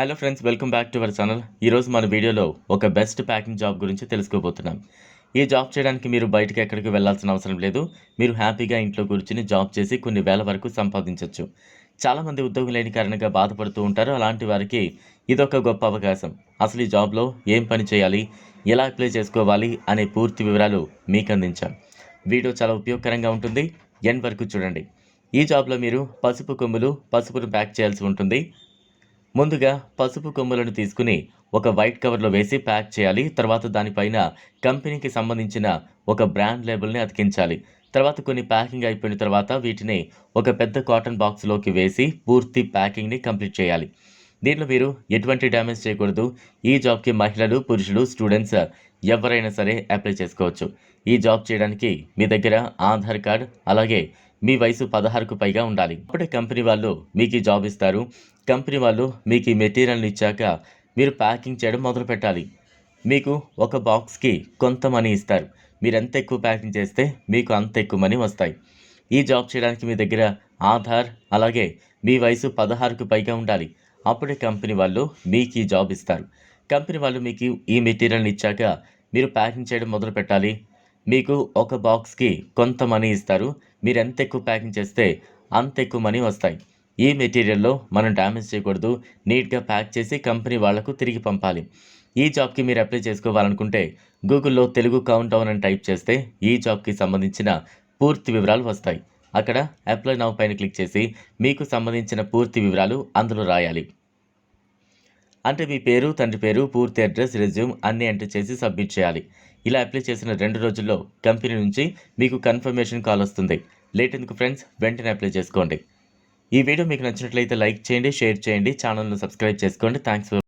Hello friends welcome back to our channel ఈరోజు మన వీడియోలో ఒక బెస్ట్ ప్యాకింగ్ జాబ్ గురించి తెలుసుకోబోతున్నాం. ఈ జాబ్ చేయడానికి మీరు బయటకు ఎక్కడికి వెళ్ళాల్సిన అవసరం లేదు. మీరు హ్యాపీగా ఇంట్లో కూర్చుని జాబ్ చేసి కొన్ని వేల వరకు సంపాదించవచ్చు చాలామంది ఉద్యోగం లేని కారణంగా బాధపడుతూ ఉంటారు. అలాంటి వారికి ఇదొక గొప్ప అవకాశం. అసలు ఈ జాబ్లో ఏం పని చేయాలి? ఎలా అప్లై చేసుకోవాలి? అనే పూర్తి వివరాలు మీకు అందించాం. వీడియో చాలా ఉపయోగకరంగా ఉంటుంది. ఎండ్ వరకు చూడండి. ఈ జాబ్లో మీరు పసుపు కొమ్ములు పసుపును ప్యాక్ చేయాల్సి ఉంటుంది. ముందుగా పసుపు కొమ్ములను తీసుకుని ఒక వైట్ కవర్లో వేసి ప్యాక్ చేయాలి. తర్వాత దానిపైన కంపెనీకి సంబంధించిన ఒక బ్రాండ్ లేబుల్ని అతికించాలి. తర్వాత కొన్ని ప్యాకింగ్ అయిపోయిన తర్వాత వీటిని ఒక పెద్ద కాటన్ బాక్స్లోకి వేసి పూర్తి ప్యాకింగ్ని కంప్లీట్ చేయాలి. దీంట్లో మీరు ఎటువంటి డ్యామేజ్ చేయకూడదు. ఈ జాబ్కి మహిళలు పురుషులు స్టూడెంట్స్ ఎవరైనా సరే అప్లై చేసుకోవచ్చు. ఈ జాబ్ చేయడానికి మీ దగ్గర ఆధార్ కార్డ్ అలాగే మీ వయసు పదహారుకు పైగా ఉండాలి. అప్పుడే కంపెనీ వాళ్ళు మీకు ఈ జాబ్ ఇస్తారు. కంపెనీ వాళ్ళు మీకు ఈ మెటీరియల్ని ఇచ్చాక మీరు ప్యాకింగ్ చేయడం మొదలు పెట్టాలి. మీకు ఒక బాక్స్కి కొంత మనీ ఇస్తారు. మీరు ఎంత ఎక్కువ ప్యాకింగ్ చేస్తే మీకు అంత ఎక్కువ మనీ వస్తాయి. ఈ జాబ్ చేయడానికి మీ దగ్గర ఆధార్ అలాగే మీ వయసు పదహారుకు పైగా ఉండాలి. అప్పుడే కంపెనీ వాళ్ళు మీకు ఈ జాబ్ ఇస్తారు. కంపెనీ వాళ్ళు మీకు ఈ మెటీరియల్ని ఇచ్చాక మీరు ప్యాకింగ్ చేయడం మొదలు పెట్టాలి. మీకు ఒక బాక్స్కి కొంత మనీ ఇస్తారు. మీరు ఎంత ఎక్కువ ప్యాకింగ్ చేస్తే అంత ఎక్కువ మనీ వస్తాయి. ఈ మెటీరియల్లో మనం డ్యామేజ్ చేయకూడదు. నీట్గా ప్యాక్ చేసి కంపెనీ వాళ్ళకు తిరిగి పంపాలి. ఈ జాబ్కి మీరు అప్లై చేసుకోవాలనుకుంటే గూగుల్లో తెలుగు కౌంట్ డౌన్ అని టైప్ చేస్తే ఈ జాబ్కి సంబంధించిన పూర్తి వివరాలు వస్తాయి. అక్కడ అప్లై నౌ పైన క్లిక్ చేసి మీకు సంబంధించిన పూర్తి వివరాలు అందులో రాయాలి. అంటే మీ పేరు తండ్రి పేరు పూర్తి అడ్రస్ రెజ్యూమ్ అన్ని ఎంటర్ చేసి సబ్మిట్ చేయాలి. ఇలా అప్లై చేసిన రెండు రోజుల్లో కంపెనీ నుంచి మీకు కన్ఫర్మేషన్ కాల్ వస్తుంది. లేట్ ఎందుకు ఫ్రెండ్స్? వెంటనే అప్లై చేసుకోండి. ఈ వీడియో మీకు నచ్చినట్లయితే లైక్ చేయండి షేర్ చేయండి ఛానల్ను సబ్స్క్రైబ్ చేసుకోండి. Thanks for